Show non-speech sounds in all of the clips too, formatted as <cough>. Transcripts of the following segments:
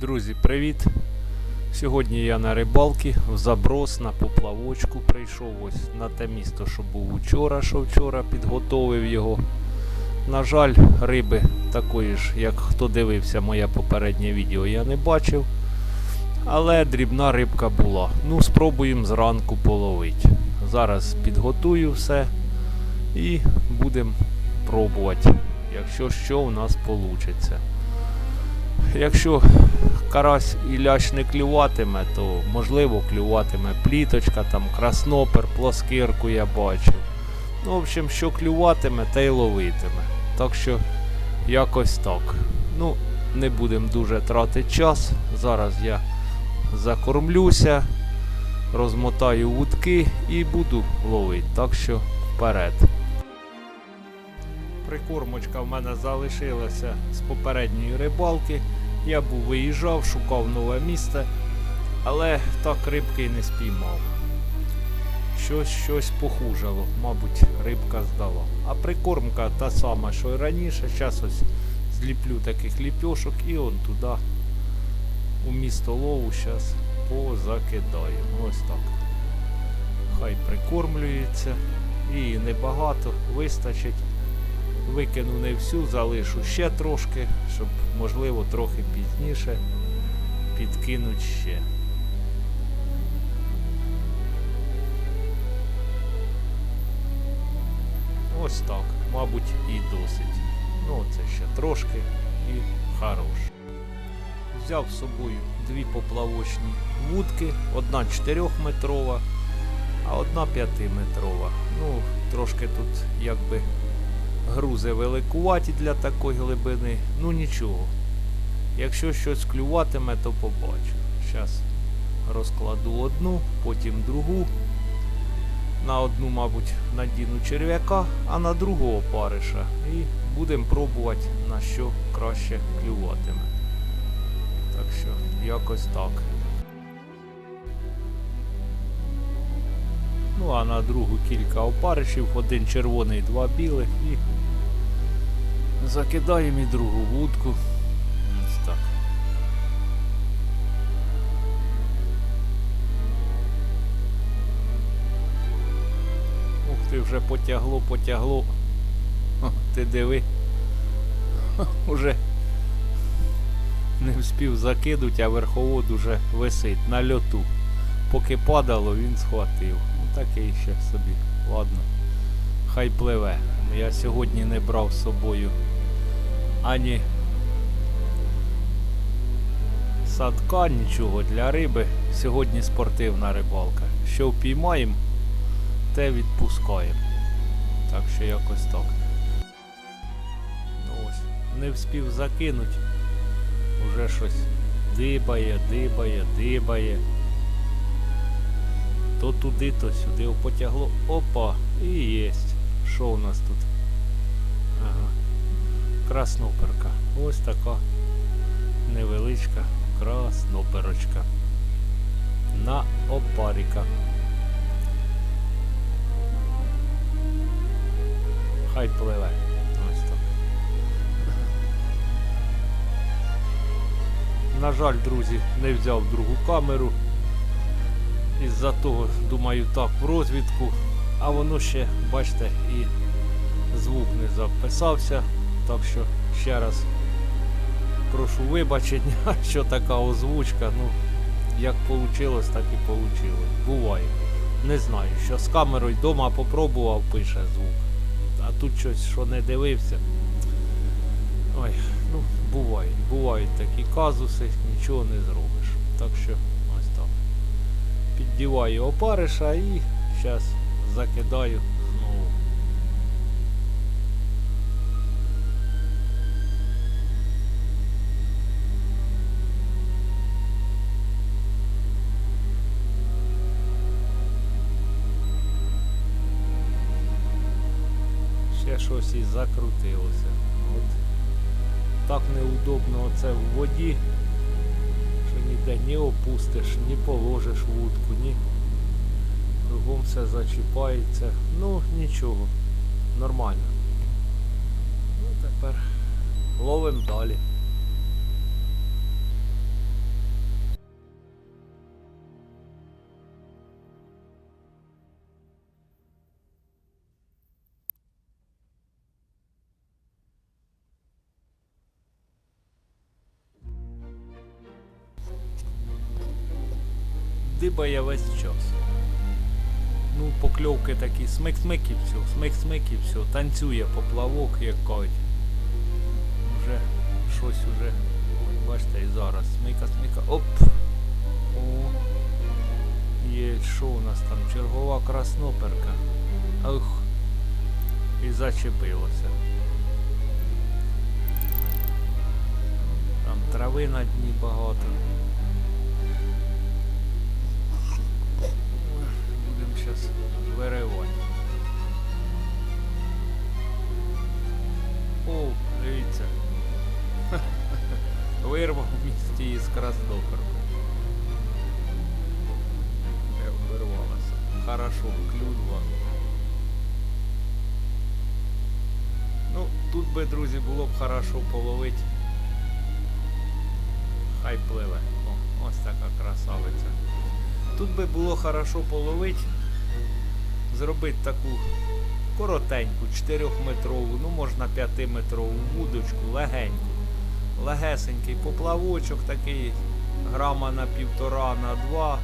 Друзі, привіт! Сьогодні я на рибалці в заброс на поплавочку прийшов ось на те місто, що був учора, що вчора підготовив його. На жаль, риби такої ж, як хто дивився моє попереднє відео, я не бачив. Але дрібна рибка була. Ну, спробуємо зранку половити. Зараз підготую все і будемо пробувати, якщо що у нас вийде. Якщо карась і лящ не клюватиме, то можливо клюватиме пліточка, там краснопер, плоскирку я бачив. Ну, в общем, що клюватиме, те й ловитиме. Так що якось так. Ну, не будемо дуже тратити час. Зараз я закормлюся, розмотаю вудки і буду ловити. Так що вперед. Прикормочка в мене залишилася з попередньої рибалки. Я був виїжджав, шукав нове місце, але так рибки не спіймав. Щось щось похужало, мабуть, рибка здала. А прикормка та сама, що й раніше. Зараз ось зліплю таких ліпьошок і он туди, у місто лову, зараз позакидаю. Ось так. Хай прикормлюється. І небагато вистачить. Викину не всю, залишу ще трошки, щоб можливо трохи пізніше підкинуть ще. Ось так, мабуть, і досить. Ну, це ще трошки і хорош. Взяв з собою дві поплавочні вудки, одна 4-метрова, а одна 5-метрова. Ну, трошки тут якби грузи великуваті для такої глибини. Ну нічого. Якщо щось клюватиме, то побачу. Зараз розкладу одну, потім другу. На одну, мабуть, надіну черв'яка, а на другу опариша. І будемо пробувати на що краще клюватиме. Так що, якось так. Ну а на другу кілька опаришів, один червоний, два білих і закидаємо і другу вудку. Ось так. Ух ти, вже потягло, потягло. Ти диви. Уже не вспів закинуть, а верховод уже висить на льоту. Поки падало, він схватив. Ну такий ще собі. Ладно. Хай пливе. Я сьогодні не брав з собою ані садка, нічого для риби. Сьогодні спортивна рибалка. Що впіймаємо, те відпускаємо. Так що якось так. Ну ось, не вспів закинуть. Уже щось дибає, дибає, дибає. То туди, то сюди потягло. Опа, і єсть. Що у нас тут? Ага. Красноперка. Ось така невеличка красноперочка. На опаріка. Хай пливе. Ось так. На жаль, друзі, не взяв другу камеру. Із-за того, думаю, так, в розвідку. А воно ще, бачите, і звук не записався. Так що ще раз прошу вибачення, <laughs> що така озвучка. Ну, як вийшло, так і вийшло. Буває. Не знаю, що з камерою вдома попробував, пише звук. А тут щось, що не дивився. Ой, ну, бувають, бувають такі казуси, нічого не зробиш. Так що ось так. Піддіваю опариша і зараз закидаю знову. Ще щось і закрутилося. От так неудобно оце в воді, що ніде ні опустиш, ні положиш вудку, ні кругом все зачіпається. Ну, нічого, нормально. Ну, тепер ловимо далі. Дибає весь час. Ну, покльовки такі, смик-смик і все, смик-смик і все. Танцює поплавок, як кажуть. Уже щось уже. Бачите, і зараз. Смика, смика. Оп! О. Є, що у нас там? Чергова красноперка. Ух. І зачепилося. Там трави на дні багато. Зараз виривати. О, дивіться. <laughs> Вирвав місті із краснопорку. Е, Вирвалося. Хорошо, клюнула. Ну, тут би, друзі, було б хорошо половити. Хай пливе. О, ось така красавиця. Тут би було хорошо половити, зробити таку коротеньку, 4-метрову, ну можна 5-метрову вудочку, легеньку. Легесенький поплавочок такий, грама на півтора на два,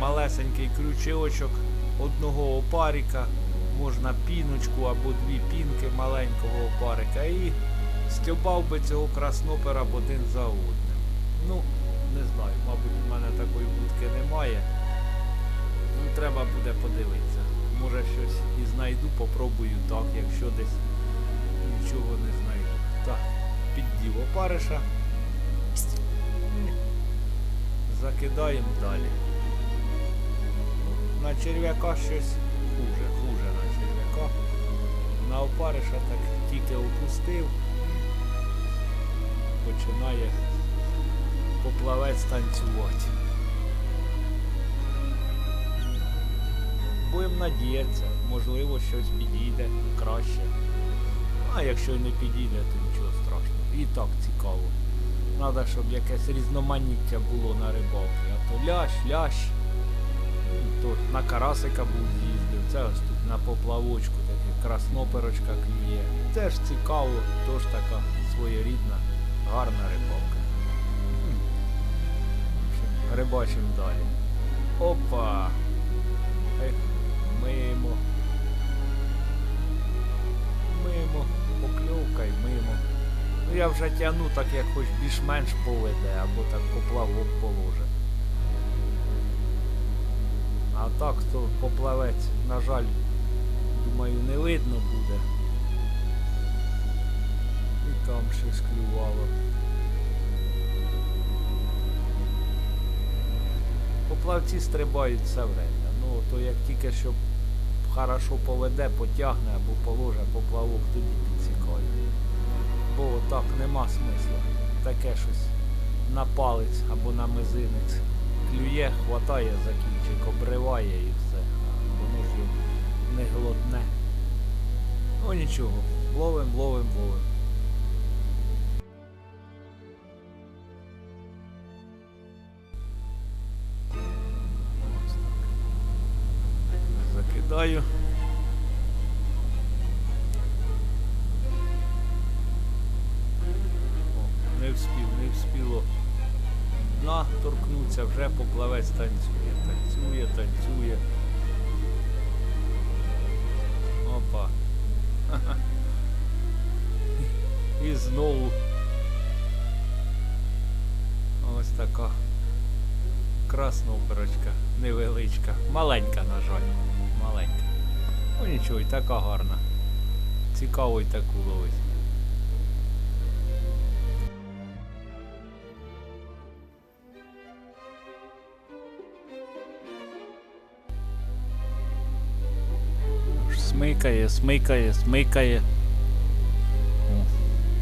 малесенький крючочок, одного опарика, можна піночку або дві пінки маленького опарика і стьобав би цього краснопера один за одним. Ну, не знаю, мабуть, у мене такої будки немає. Треба буде подивитися. Може щось і знайду, попробую так, якщо десь нічого не знайду. Так, піддів опариша. Закидаємо далі. На черв'яка щось хуже, хуже на черв'яка. На опариша так тільки опустив. Починає поплавець танцювати. Будемо надіятися, можливо, щось підійде краще. А якщо не підійде, то нічого страшного. І так цікаво. Треба, щоб якесь різноманіття було на рибалці. А то лящ, лящ. Ну, То на карасика був їздив. Це ось тут на поплавочку таке красноперочка клює. Теж цікаво, тож така своєрідна, гарна рибалка. Рибачимо далі. Опа! Мимо. Мимо. Покльовка й мимо. Ну я вже тягну так, як хоч більш-менш поведе, або так поплавок положе. А так, то поплавець, на жаль, думаю, не видно буде. І там щось клювало. Поплавці стрибають все время. Ну, то як тільки що хорошо поведе, потягне або положе поплавок, тоді підсікає. Бо так нема смисла. Таке щось на палець або на мизинець. Клює, хватає за кінчик, обриває і все. Воно ж не глотне. Ну нічого, ловим, ловим, ловим. Маленька, на жаль. Маленька. Ну нічого, і така гарна. Цікаво й таку ловить. Смикає, смикає, смикає. О,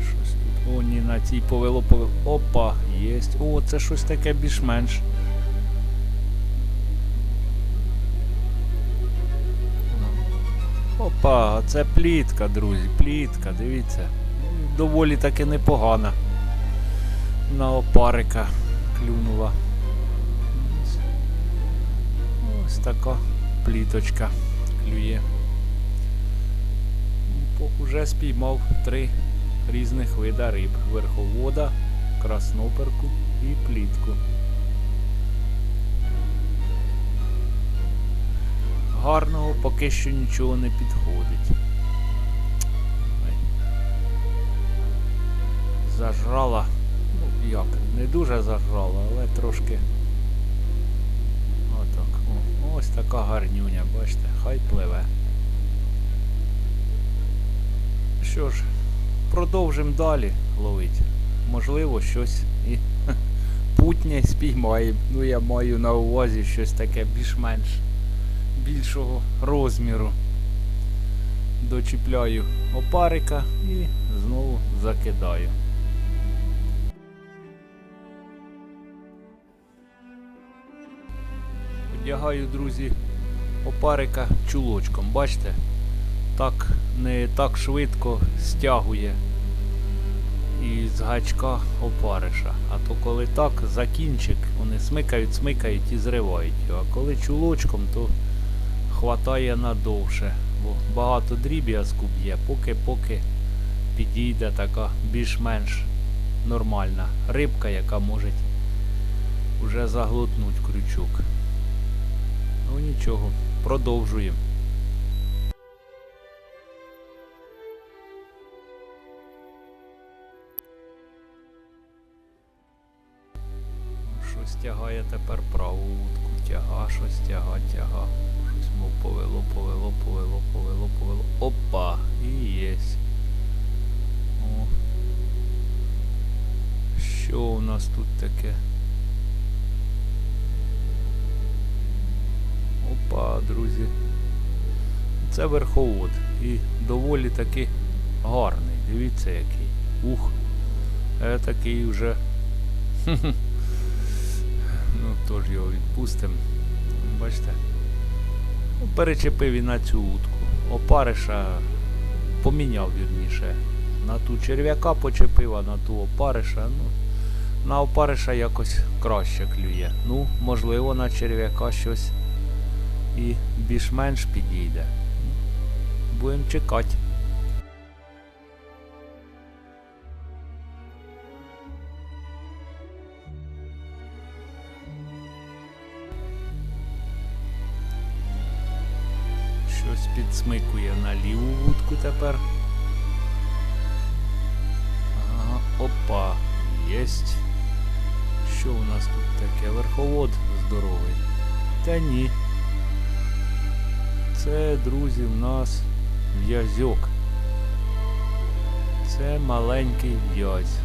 щось тут. О, ні, на цій повело, повело. Опа, єсть. О, це щось таке більш-менш. Опа, це плітка, друзі, плітка, дивіться. Доволі таки непогана. На опарика клюнула. Ось. Така пліточка клює. Уже спіймав три різних вида риб. Верховода, красноперку і плітку. Гарного поки що нічого не підходить. Зажрала. Ну, як, не дуже зажрала, але трошки. Отак. О, ось така гарнюня, бачите, хай пливе. Що ж, продовжимо далі ловити. Можливо, щось і <laughs> путнє спіймаємо. Ну, я маю на увазі щось таке більш-менш більшого розміру. Дочіпляю опарика і знову закидаю. Одягаю, друзі, опарика чулочком. Бачите? Так не так швидко стягує із гачка опариша. А то коли так, за кінчик вони смикають, смикають і зривають його. А коли чулочком, то хватає надовше. Бо багато дріб'язку б'є, поки-поки підійде така більш-менш нормальна рибка, яка може вже заглотнути крючок. Ну нічого, продовжуємо. Щось тягає тепер праву вудку. Тяга, щось тяга, тяга. Мов повело, повело, повело, повело, повело. Опа! І єсть. Що у нас тут таке? Опа, друзі. Це верховод. І доволі таки гарний. Дивіться який. Ух. Е такий вже. <laughs> Ну, тож його відпустимо. Бачите? Ну, перечепив і на цю утку. Опариша поміняв вірніше. На ту черв'яка почепив, а на ту опариша. Ну, на опариша якось краще клює. Ну, можливо, на черв'яка щось і більш-менш підійде. Будемо чекати. Щось на ліву вудку тепер. Ага, опа, єсть. Що у нас тут таке? Верховод здоровий. Та ні. Це, друзі, в нас в'язьок. Це маленький в'язь.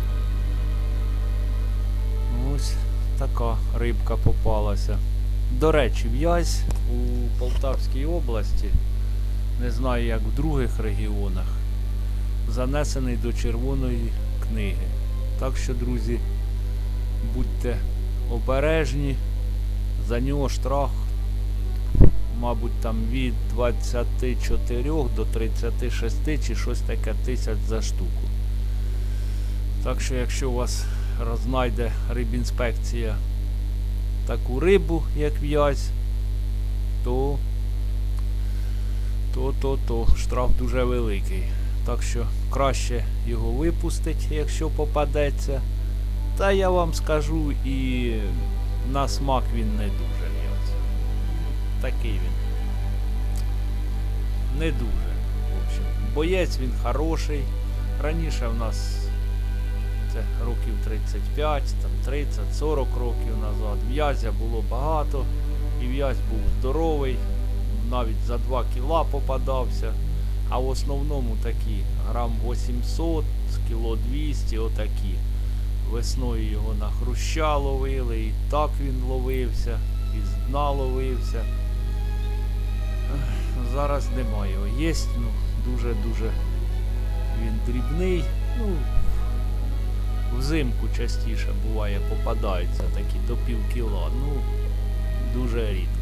Ось така рибка попалася. До речі, в'язь у Полтавській області, не знаю як в других регіонах, занесений до Червоної книги. Так що, друзі, будьте обережні, за нього штраф, мабуть, там від 24 до 36 чи щось таке тисяч за штуку. Так що, якщо у вас рознайде рибінспекція таку рибу, як в'язь, то, то, то, то штраф дуже великий. Так що краще його випустить, якщо попадеться. Та я вам скажу і на смак він не дуже в'язь. Такий він. Не дуже. В общем. Боєць він хороший. Раніше в нас це років 35, там 30-40 років назад. В'язя було багато, і в'язь був здоровий, навіть за 2 кіла попадався. А в основному такі грам 800, кіло 200, отакі. Весною його на хруща ловили, і так він ловився, і з дна ловився. Зараз немає його. Є, ну, дуже-дуже він дрібний. Ну, взимку частіше буває попадаються такі до пів кіла. Ну, дуже рідко.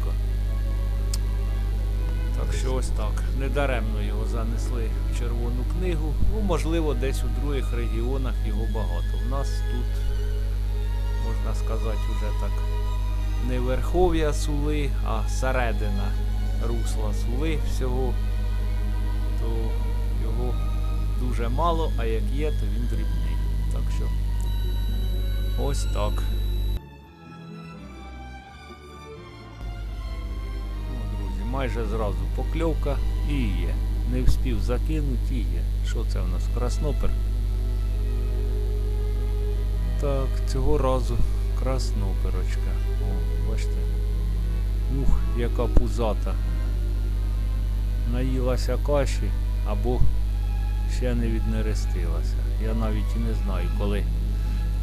Так що ось так. Недаремно його занесли в Червону книгу. Ну, можливо, десь у других регіонах його багато. У нас тут, можна сказати, вже так не верхов'я сули, а середина русла сули всього, то його дуже мало, а як є, то він дрібний. Так що ось так. Майже зразу покльовка і є. Не вспів закинути і є. Що це в нас? Краснопер? Так, цього разу красноперочка. О, бачите. Ух, яка пузата. Наїлася каші або ще не віднерестилася. Я навіть і не знаю, коли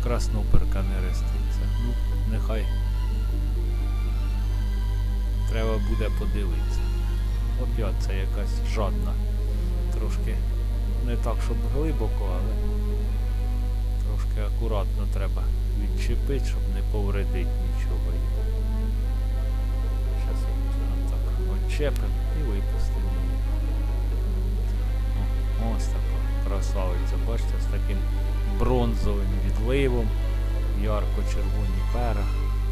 красноперка не реститься. Ну, нехай буде подивитися. Опять це якась жадна. Трошки не так, щоб глибоко, але трошки акуратно треба відчепити, щоб не повредити нічого. Зараз так відчепимо і випустимо її. Ось така красавиця, бачите, з таким бронзовим відливом, ярко-червоні пера.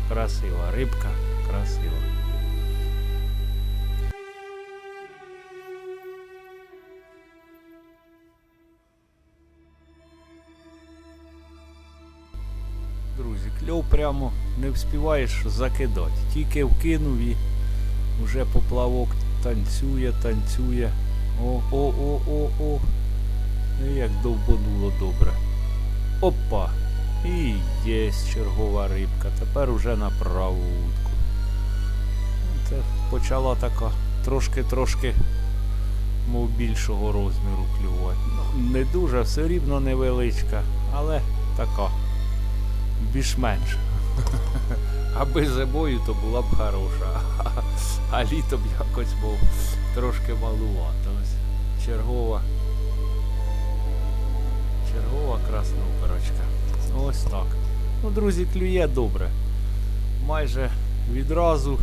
Красива рибка, красива. Кльов прямо не вспіваєш закидати. Тільки вкинув і вже поплавок танцює, танцює. О, о, о, о, о. Ну, Як довбануло добре. Опа! І є чергова рибка. Тепер уже на праву утку. Це почала така трошки-трошки, мов більшого розміру клювати. Ну, не дуже, все рівно невеличка, але така. Більш-менш. <laughs> Аби зимою, то була б хороша. <laughs> А літом якось був трошки малувато. Ось чергова. Чергова красна оперочка. Ось так. Ну, друзі, клює добре. Майже відразу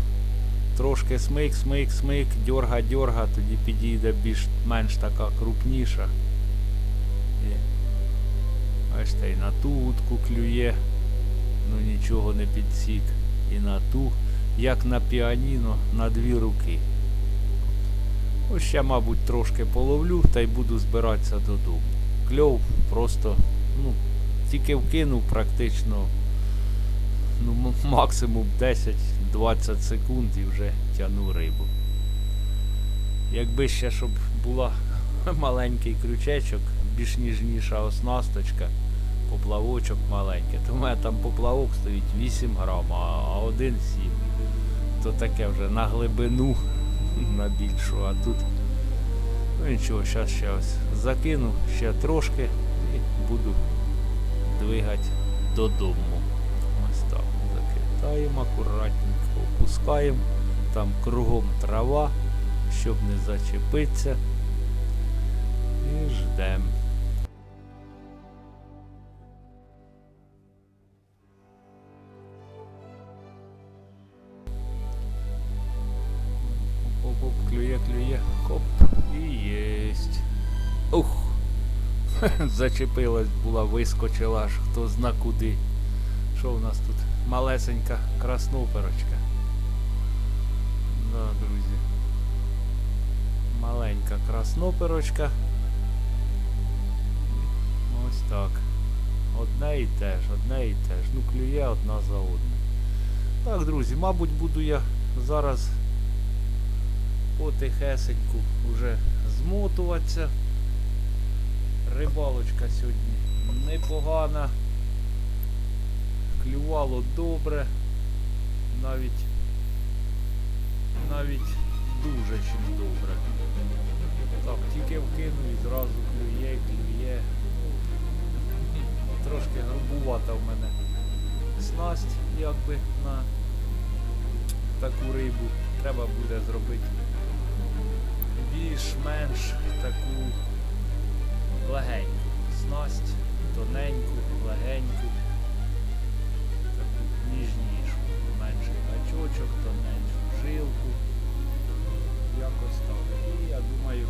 трошки смик, смик, смик, дьорга, дьорга, тоді підійде більш-менш така крупніша. І, бачите, і на ту утку клює, ну нічого не підсік. І на ту, як на піаніно, на дві руки. Ось ще, мабуть, трошки половлю та й буду збиратися додому. Кльов просто, ну, тільки вкинув практично ну, максимум 10-20 секунд і вже тяну рибу. Якби ще щоб була <laughs> маленький крючечок, більш ніжніша оснасточка, поплавочок маленький, то в мене там поплавок стоїть 8 грам, а один 7. То таке вже на глибину, <laughs> на більшу, а тут. Ну нічого, зараз ще ось закину ще трошки і буду двигати додому. Ось так. Закидаємо, акуратненько опускаємо. Там кругом трава, щоб не зачепитися. І ждемо. Хоп. І єсть. Ух. <laughs> Зачепилась була, вискочила аж хто зна куди. Що у нас тут? Малесенька красноперочка. Да, друзі. Маленька красноперочка. Ось так. Одне і те ж, одне і те ж. Ну, клює одна за одне. Так, друзі, мабуть, буду я зараз потихесеньку вже змотуватися. Рибалочка сьогодні непогана. Клювало добре. Навіть навіть дуже чим добре. Так, тільки вкину і зразу клює, клює. Трошки грубувата в мене снасть, якби на таку рибу. Треба буде зробити більш-менш таку легеньку снасть, тоненьку, легеньку, таку ніжнішу, менший гачочок, тоненьшу жилку. Якось так. І я думаю,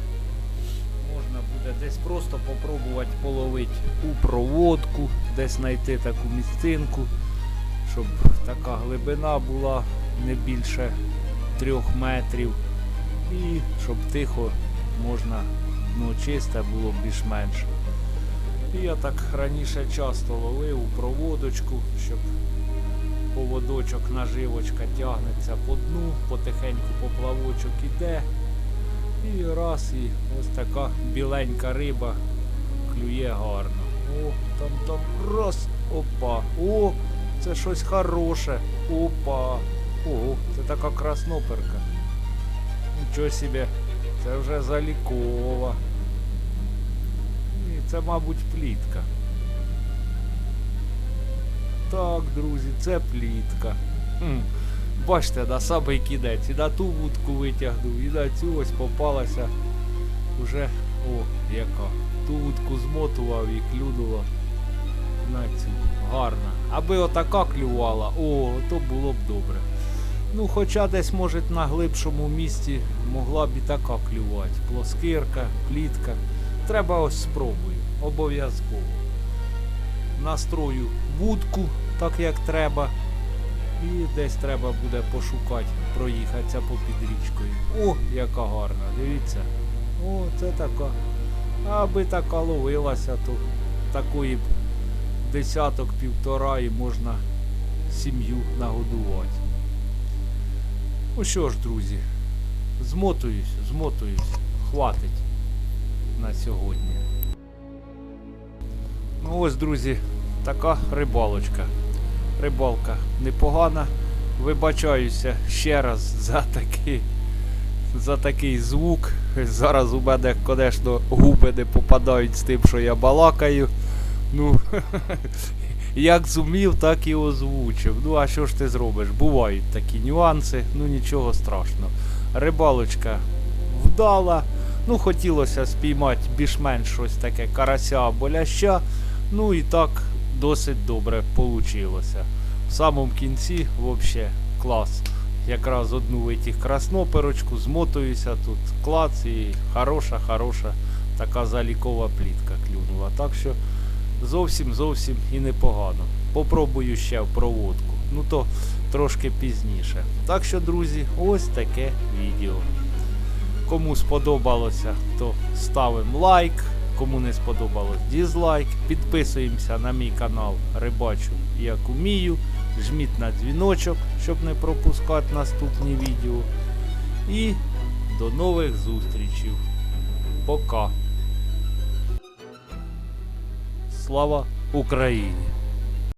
можна буде десь просто попробувати половити у проводку, десь знайти таку місцинку, щоб така глибина була не більше трьох метрів. І щоб тихо можна, ну чисте було більш-менш. І я так раніше часто ловив у проводочку, щоб поводочок, наживочка тягнеться по дну, потихеньку поплавочок іде. І раз, і ось така біленька риба клює гарно. О, там там раз, опа. О, це щось хороше. Опа. Ого, це така красноперка. Нічого собі, це вже залікова. І це, мабуть, плітка. Так, друзі, це плітка. Хм. Бачите, на самий кінець. І на ту вудку витягнув, і на цю ось попалася уже, о, яка. Ту вудку змотував і клюнула на цю. Гарна. Аби отака клювала, о, то було б добре. Ну, хоча десь, може, на глибшому місці могла б і така клювати. Плоскирка, плітка. Треба ось спробую. Обов'язково. Настрою вудку, так як треба. І десь треба буде пошукати, проїхатися попід річкою. О, яка гарна, дивіться. О, це така. Аби така ловилася, то такої б десяток півтора і можна сім'ю нагодувати. Ну що ж, друзі, змотуюсь, змотуюсь, хватить на сьогодні. Ну ось, друзі, така рибалочка. Рибалка непогана. Вибачаюся ще раз за такий, за такий звук. Зараз у мене, звісно, губи не попадають з тим, що я балакаю. Ну, <laughs> як зумів, так і озвучив. Ну, а що ж ти зробиш? Бувають такі нюанси, ну нічого страшного. Рибалочка вдала. Ну, хотілося спіймати більш-менш щось таке карася або ляща. Ну і так досить добре вийшло. В самому кінці взагалі клас. Якраз одну витяг красноперочку, змотуюся тут клац і хороша, хороша така залікова плітка клюнула. Так що зовсім зовсім і непогано. Попробую ще в проводку. Ну то трошки пізніше. Так що, друзі, ось таке відео. Кому сподобалося, то ставимо лайк. Кому не сподобалось дізлайк. Підписуємося на мій канал Рибачу як умію. Жміть на дзвіночок, щоб не пропускати наступні відео. І до нових зустрічей. Пока. Слава Україні!